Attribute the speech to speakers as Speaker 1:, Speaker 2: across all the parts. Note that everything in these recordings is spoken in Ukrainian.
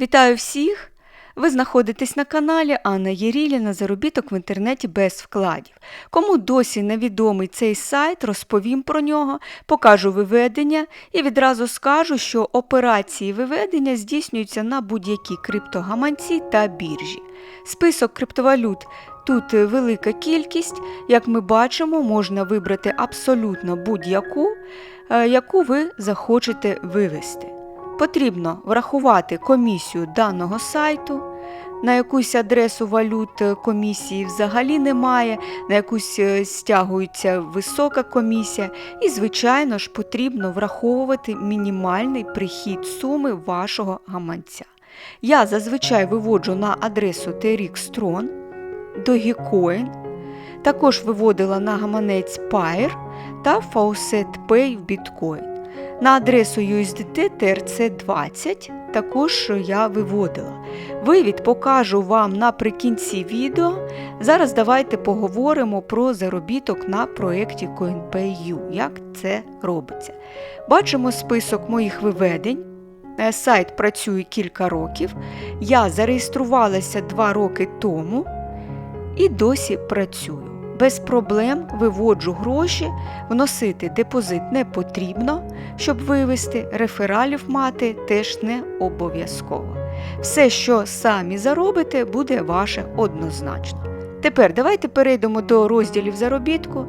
Speaker 1: Вітаю всіх! Ви знаходитесь на каналі Анна Єріліна Заробіток в інтернеті без вкладів. Кому досі невідомий цей сайт, розповім про нього, покажу виведення і відразу скажу, що операції виведення здійснюються на будь-які криптогаманці та біржі. Список криптовалют тут велика кількість. Як ми бачимо, можна вибрати абсолютно будь-яку, е, яку ви захочете вивести. Потрібно врахувати комісію даного сайту. На якусь адресу валют е, комісії взагалі немає, на якусь е, стягується висока комісія, і, звичайно ж, потрібно враховувати мінімальний прихід суми вашого гаманця. Я зазвичай виводжу на адресу TRX Tron, Dogecoin, також виводила на гаманець Pair та Faucet Pay в Bitcoin. На адресу USDT TRC20 також я виводила. Вивід покажу вам наприкінці відео. Зараз давайте поговоримо про заробіток на проєкті CoinPay.U, як це робиться. Бачимо список моїх виведень. Е, Сайт працює кілька років. Я зареєструвалася 2 роки тому і досі працюю. Без проблем виводжу гроші, вносити депозит не потрібно, щоб вивести, рефералів мати теж не обов'язково. Все, що самі заробите, буде ваше однозначно. Тепер давайте перейдемо до розділів заробітку.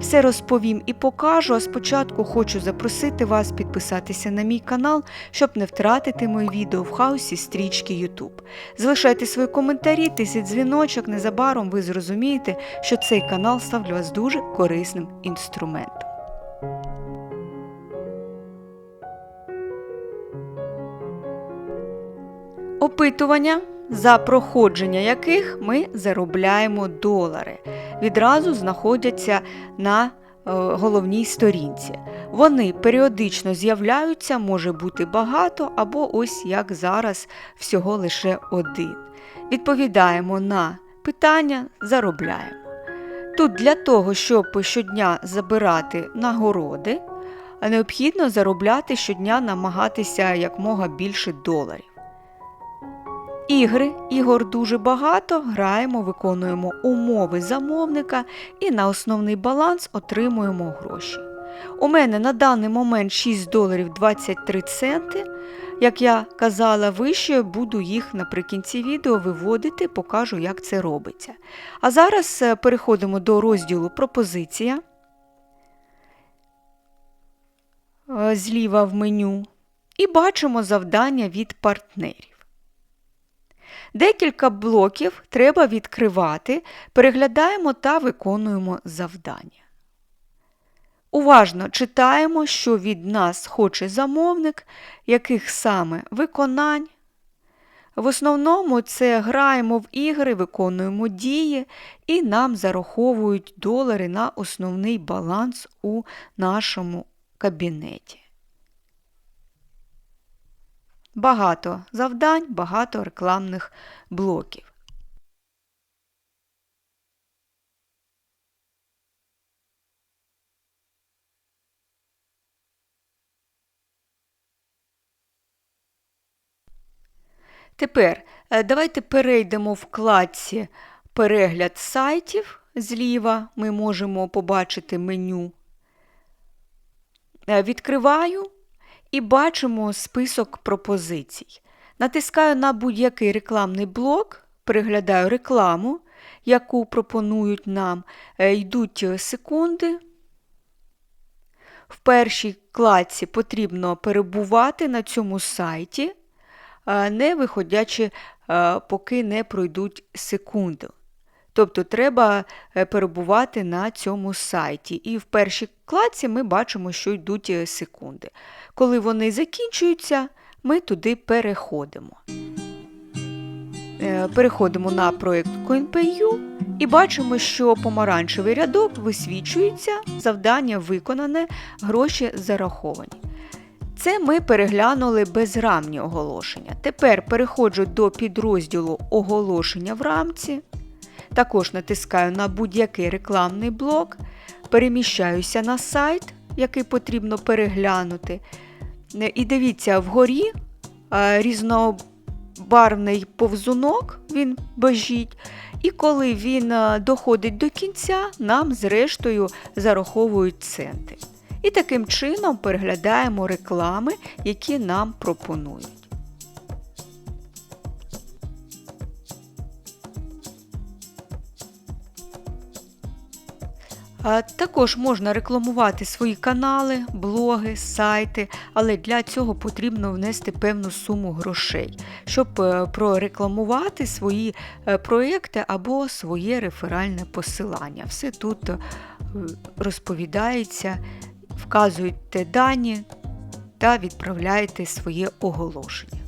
Speaker 1: Все розповім і покажу, а спочатку хочу запросити вас підписатися на мій канал, щоб не втратити мої відео в хаосі стрічки YouTube. Залишайте свої коментарі, тисять дзвіночок, незабаром ви зрозумієте, що цей канал став для вас дуже корисним інструментом. Опитування, за проходження яких ми заробляємо долари, відразу знаходяться на е, головній сторінці. Вони періодично з'являються, може бути багато, або ось як зараз всього лише один. Відповідаємо на питання, заробляємо. Тут для того, щоб щодня забирати нагороди, необхідно заробляти щодня намагатися якмога більше доларів. Ігри, ігор дуже багато, граємо, виконуємо умови замовника і на основний баланс отримуємо гроші. У мене на даний момент 6 доларів 23 центи. Як я казала вище, буду їх наприкінці відео виводити, покажу, як це робиться. А зараз е, переходимо до розділу Пропозиція. Е, Зліва в меню. І бачимо завдання від партнерів. Декілька блоків треба відкривати, переглядаємо та виконуємо завдання. Уважно читаємо, що від нас хоче замовник, яких саме виконань. В основному це граємо в ігри, виконуємо дії і нам зараховують долари на основний баланс у нашому кабінеті. Багато завдань, багато рекламних блоків. Тепер е, давайте перейдемо в вкладці Перегляд сайтів зліва. Ми можемо побачити меню. Е, Відкриваю і бачимо список пропозицій. Натискаю на будь-який рекламний блок, переглядаю рекламу, яку пропонують нам, Е, йдуть секунди. В першій кладці потрібно перебувати на цьому сайті, е, не виходячи, е, поки не пройдуть секунди. Тобто треба е, перебувати на цьому сайті. І в першій кладці ми бачимо, що йдуть е, секунди. Коли вони закінчуються, ми туди переходимо. Е, Переходимо на проєкт CoinPay.U і бачимо, що помаранчевий рядок висвічується, завдання виконане, гроші зараховані. Це ми переглянули безрамні оголошення. Тепер переходжу до підрозділу оголошення в рамці. Також натискаю на будь-який рекламний блок, переміщаюся на сайт, який потрібно переглянути. Е, І дивіться, вгорі е, різно барвний повзунок, він бежить, і коли він е, доходить до кінця, нам зрештою зараховують центи. І таким чином переглядаємо реклами, які нам пропонують. Також можна рекламувати свої канали, блоги, сайти, але для цього потрібно внести певну суму грошей, щоб е, прорекламувати свої е, проекти або своє реферальне посилання. Все тут е, розповідається, вказуєте дані та відправляєте своє оголошення.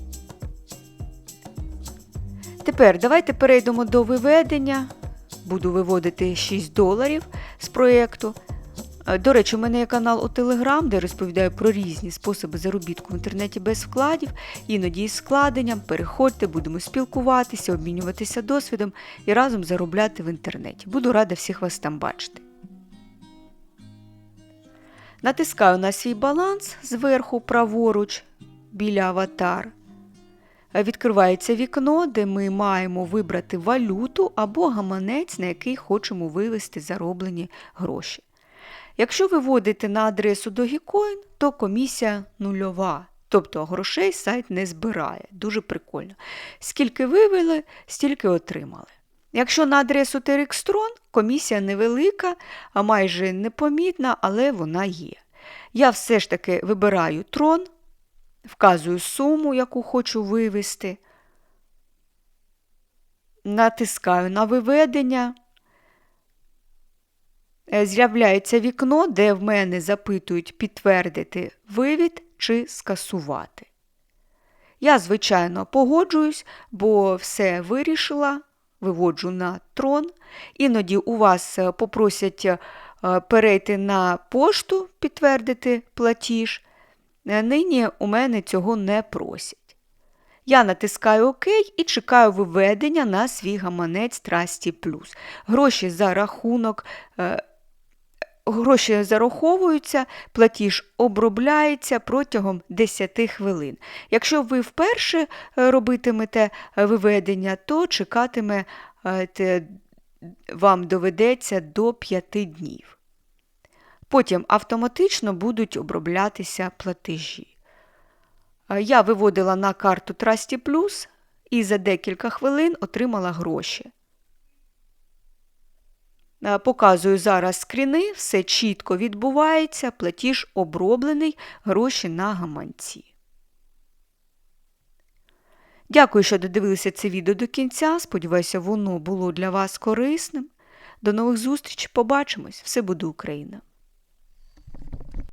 Speaker 1: Тепер давайте перейдемо до виведення. Буду виводити 6 доларів з проєкту. Е, До речі, у мене є канал у Телеграм, де розповідаю про різні способи заробітку в інтернеті без вкладів, іноді із складенням. Переходьте, будемо спілкуватися, обмінюватися досвідом і разом заробляти в інтернеті. Буду рада всіх вас там бачити. Натискаю на свій баланс зверху праворуч біля аватар. Відкривається вікно, де ми маємо вибрати валюту або гаманець, на який хочемо вивести зароблені гроші. Якщо ви вводите на адресу Dogecoin, то комісія нульова, тобто грошей сайт не збирає. Дуже прикольно. Скільки вивели, стільки отримали. Якщо на адресу Terextron, комісія невелика, а майже непомітна, але вона є. Я все ж таки вибираю трон, вказую суму, яку хочу вивести, натискаю на виведення. Е, З'являється вікно, де в мене запитують підтвердити вивід чи скасувати. Я, звичайно, погоджуюсь, бо все вирішила, виводжу на трон. Іноді у вас е, попросять е, перейти на пошту, підтвердити платіж. Е, Нині у мене цього не просять. Я натискаю ОК і чекаю виведення на свій гаманець Trusty Plus. Гроші за рахунок, е, гроші зараховуються, платіж обробляється протягом 10 хвилин. Якщо ви вперше е, робитимете виведення, то чекатиме вам доведеться до 5 днів. Потім автоматично будуть оброблятися платежі. Е, Я виводила на карту Trusty Plus і за декілька хвилин отримала гроші. Е, Показую зараз скріни, все чітко відбувається, платіж оброблений, гроші на гаманці. Дякую, що додивилися це відео до кінця. Сподіваюся, воно було для вас корисним. До нових зустрічей, побачимось! Все буде Україна!